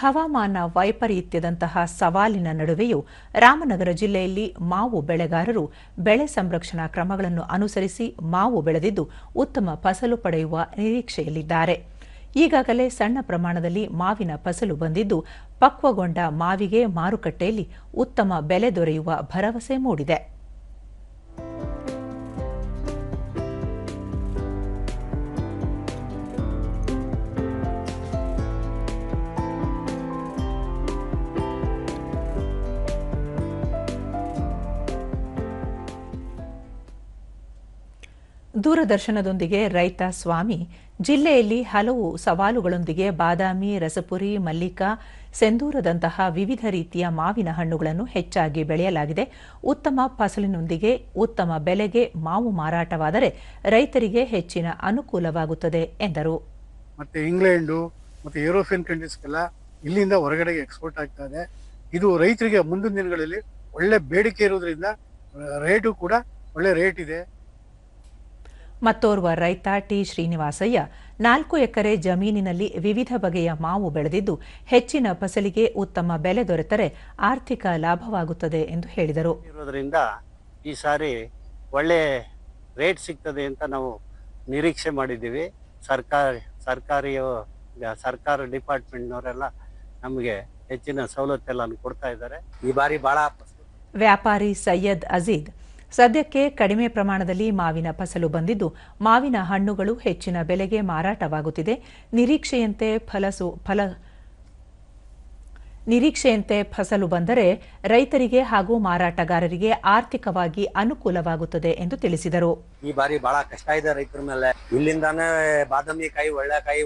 ಹವಾಮಾನ ವೈಪರೀತ್ಯದಂತಹ ಸವಾಲಿನ ನಡುವೆಯೂ ರಾಮನಗರ ಜಿಲ್ಲೆಯಲ್ಲಿ ಮಾವು ಬೆಳೆಗಾರರು ಬೆಳೆ ಸಂರಕ್ಷಣಾ ಕ್ರಮಗಳನ್ನು ಅನುಸರಿಸಿ ಮಾವು ಬೆಳೆದಿದ್ದು ಉತ್ತಮ ಫಸಲು ಪಡೆಯುವ ನಿರೀಕ್ಷೆಯಲ್ಲಿದ್ದಾರೆ. ಈಗಾಗಲೇ ಸಣ್ಣ ಪ್ರಮಾಣದಲ್ಲಿ ಮಾವಿನ ಫಸಲು ಬಂದಿದ್ದು ಪಕ್ವಗೊಂಡ ಮಾವಿಗೆ ಮಾರುಕಟ್ಟೆಯಲ್ಲಿ ಉತ್ತಮ ಬೆಲೆ ದೊರೆಯುವ ಭರವಸೆ ಮೂಡಿದೆ. ದೂರದರ್ಶನದೊಂದಿಗೆ ರೈತ ಸ್ವಾಮಿ, ಜಿಲ್ಲೆಯಲ್ಲಿ ಹಲವು ಸವಾಲುಗಳೊಂದಿಗೆ ಬಾದಾಮಿ, ರಸಪುರಿ, ಮಲ್ಲಿಕಾ, ಸೆಂದೂರದಂತಹ ವಿವಿಧ ರೀತಿಯ ಮಾವಿನ ಹಣ್ಣುಗಳನ್ನು ಹೆಚ್ಚಾಗಿ ಬೆಳೆಯಲಾಗಿದೆ. ಉತ್ತಮ ಫಸಲಿನೊಂದಿಗೆ ಉತ್ತಮ ಬೆಲೆಗೆ ಮಾವು ಮಾರಾಟವಾದರೆ ರೈತರಿಗೆ ಹೆಚ್ಚಿನ ಅನುಕೂಲವಾಗುತ್ತದೆ ಎಂದರು. ಮತ್ತೆ ಇಂಗ್ಲೆಂಡು ಮತ್ತೆ ಯುರೋಪಿಯನ್ ಕಂಟ್ರೀಸ್ಗೆಲ್ಲ ಇಲ್ಲಿಂದ ಹೊರಗಡೆಗೆ ಎಕ್ಸ್ಪೋರ್ಟ್ ಆಗ್ತಾ ಇದೆ. ಇದು ರೈತರಿಗೆ ಮುಂದಿನ ದಿನಗಳಲ್ಲಿ ಒಳ್ಳೆ ಬೇಡಿಕೆ ಇರೋದ್ರಿಂದ ರೇಟು ಕೂಡ ಒಳ್ಳೆ ರೇಟ್ ಇದೆ. ಮತ್ತೋರ್ವ ರೈತ ಟಿ ಶ್ರೀನಿವಾಸಯ್ಯ ನಾಲ್ಕು ಎಕರೆ ಜಮೀನಿನಲ್ಲಿ ವಿವಿಧ ಬಗೆಯ ಮಾವು ಬೆಳೆದಿದ್ದು ಹೆಚ್ಚಿನ ಫಸಲಿಗೆ ಉತ್ತಮ ಬೆಲೆ ದೊರೆತರೆ ಆರ್ಥಿಕ ಲಾಭವಾಗುತ್ತದೆ ಎಂದು ಹೇಳಿದರು. ಇರೋದ್ರಿಂದ ಈ ಸಾರಿ ಒಳ್ಳೆ ರೇಟ್ ಸಿಗ್ತದೆ ಅಂತ ನಾವು ನಿರೀಕ್ಷೆ ಮಾಡಿದ್ದೀವಿ. ಸರ್ಕಾರ ಸರ್ಕಾರಿ ಸರ್ಕಾರ ಡಿಪಾರ್ಟ್ಮೆಂಟ್ನವರೆಲ್ಲ ನಮಗೆ ಹೆಚ್ಚಿನ ಸವಲತ್ತೆಲ್ಲ ಕೊಡ್ತಾ ಇದ್ದಾರೆ. ಈ ಬಾರಿ ಬಹಳ ವ್ಯಾಪಾರಿ ಸೈಯದ್ ಅಜೀದ್ ಸದ್ಯಕ್ಕೆ ಕಡಿಮೆ ಪ್ರಮಾಣದಲ್ಲಿ ಮಾವಿನ ಫಸಲು ಬಂದಿದ್ದು, ಮಾವಿನ ಹಣ್ಣುಗಳು ಹೆಚ್ಚಿನ ಬೆಲೆಗೆ ಮಾರಾಟವಾಗುತ್ತಿದೆ. ನಿರೀಕ್ಷೆಯಂತೆ ಫಲಸು, ಫಲ, ನಿರೀಕ್ಷೆಯಂತೆ ಫಸಲು ಬಂದರೆ ರೈತರಿಗೆ ಹಾಗೂ ಮಾರಾಟಗಾರರಿಗೆ ಆರ್ಥಿಕವಾಗಿ ಅನುಕೂಲವಾಗುತ್ತದೆ ಎಂದು ತಿಳಿಸಿದರು. ಈ ಬಾರಿ ಬಹಳ ಕಷ್ಟ ಇದೆ ರೈತರ ಮೇಲೆ. ಇಲ್ಲಿಂದಾನೇ ಬಾದಾಮಿ ಕಾಯಿ ಒಳ್ಳೆಕಾಯಿ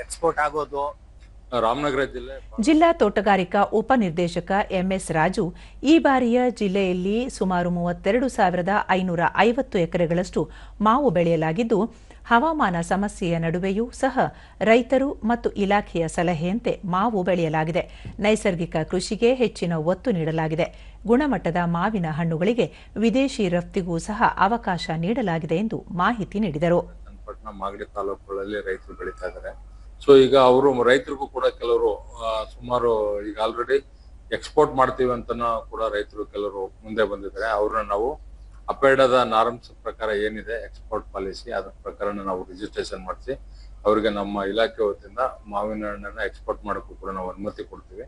ಎಕ್ಸ್ಪೋರ್ಟ್ ಆಗೋದು. ರಾಮನಗರ ಜಿಲ್ಲೆ ಜಿಲ್ಲಾ ತೋಟಗಾರಿಕಾ ಉಪನಿರ್ದೇಶಕ ಎಂಎಸ್ ರಾಜು ಈ ಬಾರಿಯ ಜಿಲ್ಲೆಯಲ್ಲಿ ಸುಮಾರು ಮೂವತ್ತೆರಡು ಸಾವಿರದ ಐನೂರ ಐವತ್ತು ಎಕರೆಗಳಷ್ಟು ಮಾವು ಬೆಳೆಯಲಾಗಿದ್ದು ಹವಾಮಾನ ಸಮಸ್ಯೆಯ ನಡುವೆಯೂ ಸಹ ರೈತರು ಮತ್ತು ಇಲಾಖೆಯ ಸಲಹೆಯಂತೆ ಮಾವು ಬೆಳೆಯಲಾಗಿದೆ. ನೈಸರ್ಗಿಕ ಕೃಷಿಗೆ ಹೆಚ್ಚಿನ ಒತ್ತು ನೀಡಲಾಗಿದೆ. ಗುಣಮಟ್ಟದ ಮಾವಿನ ಹಣ್ಣುಗಳಿಗೆ ವಿದೇಶಿ ರಫ್ತಿಗೂ ಸಹ ಅವಕಾಶ ನೀಡಲಾಗಿದೆ ಎಂದು ಮಾಹಿತಿ ನೀಡಿದರು. ಸೊ ಈಗ ಅವರು ರೈತರಿಗೂ ಕೂಡ ಕೆಲವರು ಸುಮಾರು ಈಗ ಆಲ್ರೆಡಿ ಎಕ್ಸ್ಪೋರ್ಟ್ ಮಾಡ್ತೀವಿ ಅಂತನೂ ಕೂಡ ರೈತರು ಕೆಲವರು ಮುಂದೆ ಬಂದಿದ್ದಾರೆ. ಅವ್ರನ್ನ ನಾವು ಅಪೇಡದ ನಾರ್ಮ್ಸ್ ಪ್ರಕಾರ ಏನಿದೆ ಎಕ್ಸ್ಪೋರ್ಟ್ ಪಾಲಿಸಿ ಅದ್ರ ಪ್ರಕಾರ ನಾವು ರಿಜಿಸ್ಟ್ರೇಷನ್ ಮಾಡಿಸಿ, ಅವರಿಗೆ ನಮ್ಮ ಇಲಾಖೆ ವತಿಯಿಂದ ಮಾವಿನ ಹಣ್ಣನ್ನ ಎಕ್ಸ್ಪೋರ್ಟ್ ಮಾಡೋಕ್ಕೂ ಕೂಡ ನಾವು ಅನುಮತಿ ಕೊಡ್ತೀವಿ.